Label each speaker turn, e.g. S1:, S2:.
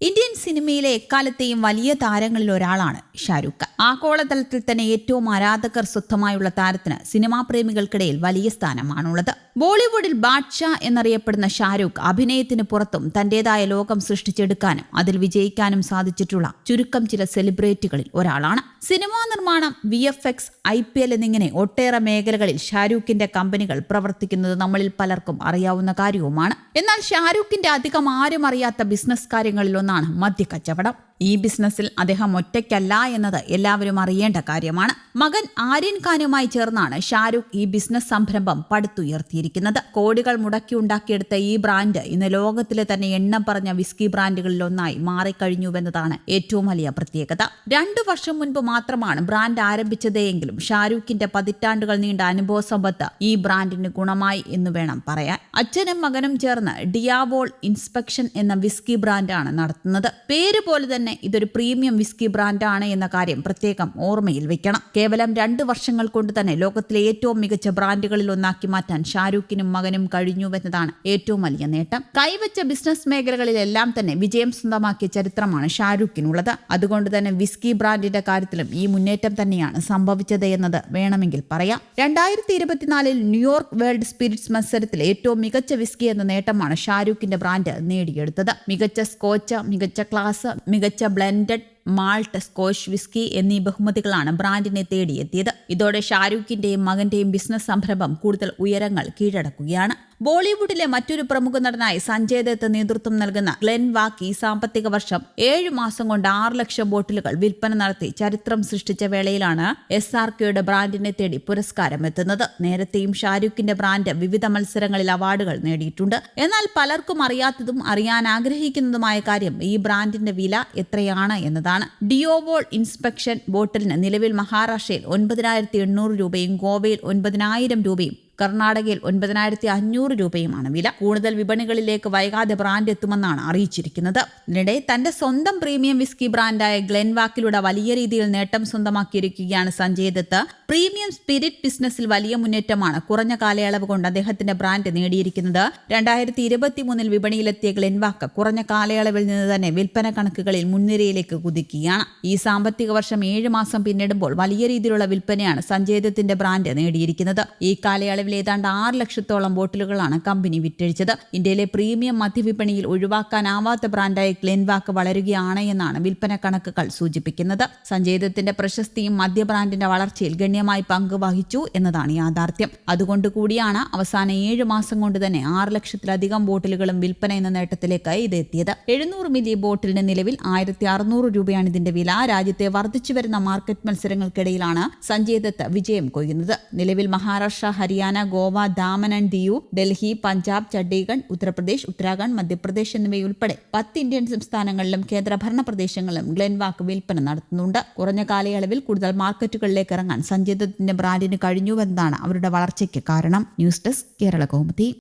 S1: Indian സിനിമയിലെ എക്കാലത്തെയും വലിയ താരങ്ങളിൽ ഒരാളാണ് ഷാരൂഖ് ഖാൻ. ആഗോളതലത്തിൽ തന്നെ ഏറ്റവും ആരാധകർ സ്വന്തമായുള്ള താരത്തിന് സിനിമാ പ്രേമികൾക്കിടയിൽ വലിയ സ്ഥാനമാണുള്ളത്. ബോളിവുഡിൽ ബാദ്ഷാ എന്നറിയപ്പെടുന്ന ഷാരൂഖ് അഭിനയത്തിന് പുറത്തും തന്റേതായ ലോകം സൃഷ്ടിച്ചെടുക്കാനും അതിൽ വിജയിക്കാനും സാധിച്ചിട്ടുള്ള ചുരുക്കം ചില സെലിബ്രിറ്റികളിൽ ഒരാളാണ്. സിനിമാ നിർമ്മാണം V F X I P L എന്നിങ്ങനെ ഒട്ടേറെ മേഖലകളിൽ ഷാരൂഖിന്റെ കമ്പനികൾ പ്രവർത്തിക്കുന്നത് നമ്മളിൽ പലർക്കും അറിയാവുന്ന കാര്യവുമാണ്. എന്നാൽ ഷാരൂഖിന്റെ അധികം ആരും അറിയാത്ത ബിസിനസ് കാര്യങ്ങളിൽ ഒന്നാണ് മദ്യക്കച്ചവടം ഈ ബിസിനസ്സിൽ അദ്ദേഹം ഒറ്റയ്ക്കല്ല എന്നത് എല്ലാവരും അറിയേണ്ട കാര്യമാണ്. മകൻ ആര്യൻ ഖാനുമായി ചേർന്നാണ് ഷാരൂഖ് ഈ ബിസിനസ് സംരംഭം പടുത്തുയർത്തിയിരിക്കുന്നത്. കോടികൾ മുടക്കി ഉണ്ടാക്കിയെടുത്ത ഈ ബ്രാൻഡ് ഇന്ന് ലോകത്തിലെ തന്നെ എണ്ണം പറഞ്ഞ വിസ്കി ബ്രാൻഡുകളിൽ ഒന്നായി മാറിക്കഴിഞ്ഞുവെന്നതാണ് ഏറ്റവും വലിയ പ്രത്യേകത. രണ്ടു വർഷം മുൻപ് മാത്രമാണ് ബ്രാൻഡ് ആരംഭിച്ചതെങ്കിലും ഷാരൂഖിന്റെ പതിറ്റാണ്ടുകൾ നീണ്ട അനുഭവ സമ്പത്ത് ഈ ബ്രാൻഡിന് ഗുണമായി എന്ന് വേണം പറയാൻ. അച്ഛനും മകനും ചേർന്ന് ഡിയാവോൾ ഇൻസ്പെക്ഷൻ എന്ന വിസ്കി ബ്രാൻഡാണ് നടത്തുന്നത്. പേര് പോലെ തന്നെ ഇതൊരു പ്രീമിയം വിസ്കി ബ്രാൻഡാണ് എന്ന കാര്യം പ്രത്യേകം ഓർമ്മയിൽ വെക്കണം. കേവലം രണ്ട് വർഷങ്ങൾ കൊണ്ട് തന്നെ ലോകത്തിലെ ഏറ്റവും മികച്ച ബ്രാൻഡുകളിൽ ഒന്നാക്കി മാറ്റാൻ ഷാരൂഖിനും മകനും കഴിഞ്ഞുവെന്നതാണ് ഏറ്റവും വലിയ നേട്ടം. കൈവച്ച ബിസിനസ് മേഖലകളിലെല്ലാം തന്നെ വിജയം സ്വന്തമാക്കിയ ചരിത്രമാണ് ഷാരൂഖിനുള്ളത്. അതുകൊണ്ട് തന്നെ വിസ്കി ബ്രാൻഡിന്റെ കാര്യത്തിലും ഈ മുന്നേറ്റം തന്നെയാണ് സംഭവിച്ചത് എന്നത് വേണമെങ്കിൽ പറയാം. രണ്ടായിരത്തി ഇരുപത്തിനാലിൽ ന്യൂയോർക്ക് വേൾഡ് സ്പിരിറ്റ്സ് മത്സരത്തിൽ ഏറ്റവും മികച്ച വിസ്കി എന്ന നേട്ടമാണ് ഷാരൂഖിന്റെ ബ്രാൻഡ് നേടിയെടുത്തത്. മികച്ച സ്കോച്ച് മികച്ച ക്ലാസ് മികച്ച ബ്ലെൻഡഡ് മാൾട്ട് സ്കോഷ് വിസ്കി എന്നീ ബഹുമതികളാണ് ബ്രാൻഡിനെ തേടിയെത്തിയത്. ഇതോടെ ഷാരൂഖിന്റെയും മകന്റെയും ബിസിനസ് സംരംഭം കൂടുതൽ ഉയരങ്ങൾ കീഴടക്കുകയാണ്. ബോളിവുഡിലെ മറ്റൊരു പ്രമുഖ നടനായി സഞ്ജയ് ദത്ത് നേതൃത്വം നൽകുന്ന ഗ്ലെൻ വാക്ക് സാമ്പത്തിക വർഷം ഏഴു മാസം കൊണ്ട് ആറ് ലക്ഷം ബോട്ടിലുകൾ വിൽപ്പന നടത്തി ചരിത്രം സൃഷ്ടിച്ച വേളയിലാണ് എസ് ആർ കെയുടെ ബ്രാൻഡിനെ തേടി പുരസ്കാരം എത്തുന്നത്. നേരത്തെയും ഷാരൂഖിന്റെ ബ്രാൻഡ് വിവിധ മത്സരങ്ങളിൽ അവാർഡുകൾ നേടിയിട്ടുണ്ട്. എന്നാൽ പലർക്കും അറിയാത്തതും അറിയാൻ ആഗ്രഹിക്കുന്നതുമായ കാര്യം ഈ ബ്രാൻഡിന്റെ വില എത്രയാണ് എന്നതാണ്. ഡിയോവോൾ ഇൻസ്പെക്ഷൻ ബോട്ടിലിന് നിലവിൽ മഹാരാഷ്ട്രയിൽ ഒൻപതിനായിരത്തി എണ്ണൂറ് രൂപയും ഗോവയിൽ ഒൻപതിനായിരം രൂപയും കർണാടകയിൽ ഒൻപതിനായിരത്തി അഞ്ഞൂറ് രൂപയുമാണ് വില. കൂടുതൽ വിപണികളിലേക്ക് വൈകാതെ ബ്രാൻഡ് എത്തുമെന്നാണ് അറിയിച്ചിരിക്കുന്നത്. ഇതിനിടെ തന്റെ സ്വന്തം പ്രീമിയം വിസ്കി ബ്രാൻഡായ ഗ്ലെൻവാക്കിലൂടെ വലിയ രീതിയിൽ നേട്ടം സ്വന്തമാക്കിയിരിക്കുകയാണ് സഞ്ജയ് ദത്ത്. പ്രീമിയം സ്പിരിറ്റ് ബിസിനസ്സിൽ വലിയ മുന്നേറ്റമാണ് കുറഞ്ഞ കാലയളവ് കൊണ്ട് അദ്ദേഹത്തിന്റെ ബ്രാൻഡ് നേടിയിരിക്കുന്നത്. രണ്ടായിരത്തി ഇരുപത്തി മൂന്നിൽ വിപണിയിലെത്തിയ ഗ്ലെൻവാക്ക് കുറഞ്ഞ കാലയളവിൽ നിന്ന് തന്നെ വിൽപ്പന കണക്കുകളിൽ മുൻനിരയിലേക്ക് കുതിക്കുകയാണ്. ഈ സാമ്പത്തിക വർഷം ഏഴ് മാസം പിന്നിടുമ്പോൾ വലിയ രീതിയിലുള്ള വിൽപ്പനയാണ് സഞ്ജയ് ദത്തിന്റെ ബ്രാൻഡ് നേടിയിരിക്കുന്നത്. ഈ കാലയളവിൽ നിലവിൽ ഏതാണ്ട് ആറ് ലക്ഷത്തോളം ബോട്ടിലുകളാണ് കമ്പനി വിറ്റഴിച്ചത്. ഇന്ത്യയിലെ പ്രീമിയം മദ്യവിപണിയിൽ ഒഴിവാക്കാനാവാത്ത ബ്രാൻഡായ ക്ലെൻവാക്ക് വളരുകയാണ് എന്നാണ് വിൽപ്പന കണക്കുകൾ സൂചിപ്പിക്കുന്നത്. സഞ്ജയ് പ്രശസ്തിയും മദ്യ ബ്രാൻഡിന്റെ വളർച്ചയിൽ ഗണ്യമായി പങ്കുവഹിച്ചു എന്നതാണ് യാഥാർത്ഥ്യം. അതുകൊണ്ട് കൂടിയാണ് അവസാന ഏഴ് മാസം കൊണ്ട് തന്നെ ആറ് ലക്ഷത്തിലധികം ബോട്ടിലുകളും വിൽപ്പന എന്ന നേട്ടത്തിലേക്ക് ഇത് എത്തിയത്. എഴുന്നൂറ് മില്ലി ബോട്ടിലിന് നിലവിൽ ആയിരത്തി അറുന്നൂറ് രൂപയാണ് ഇതിന്റെ വില. രാജ്യത്തെ വർദ്ധിച്ചു വരുന്ന മാർക്കറ്റ് മത്സരങ്ങൾക്കിടയിലാണ് സഞ്ജയ് ദത്ത് വിജയം കൊയ്യുന്നത്. നിലവിൽ മഹാരാഷ്ട്ര ഹരിയാന ഹരിയാന ഗോവ ദാമൻ ആൻഡ് ദിയു ഡൽഹി പഞ്ചാബ് ചണ്ഡീഗഡ് ഉത്തർപ്രദേശ് ഉത്തരാഖണ്ഡ് മധ്യപ്രദേശ് എന്നിവയുൾപ്പെടെ പത്ത് ഇന്ത്യൻ സംസ്ഥാനങ്ങളിലും കേന്ദ്രഭരണ പ്രദേശങ്ങളിലും ഗ്ലെൻവാക്ക് വിൽപ്പന നടത്തുന്നുണ്ട്. കുറഞ്ഞ കാലയളവിൽ കൂടുതൽ മാർക്കറ്റുകളിലേക്ക് ഇറങ്ങാൻ സഞ്ജയ് ബ്രാൻഡിന് കഴിഞ്ഞുവെന്നതാണ് അവരുടെ വളർച്ചയ്ക്ക് കാരണം. News desk Kerala Kaumudi.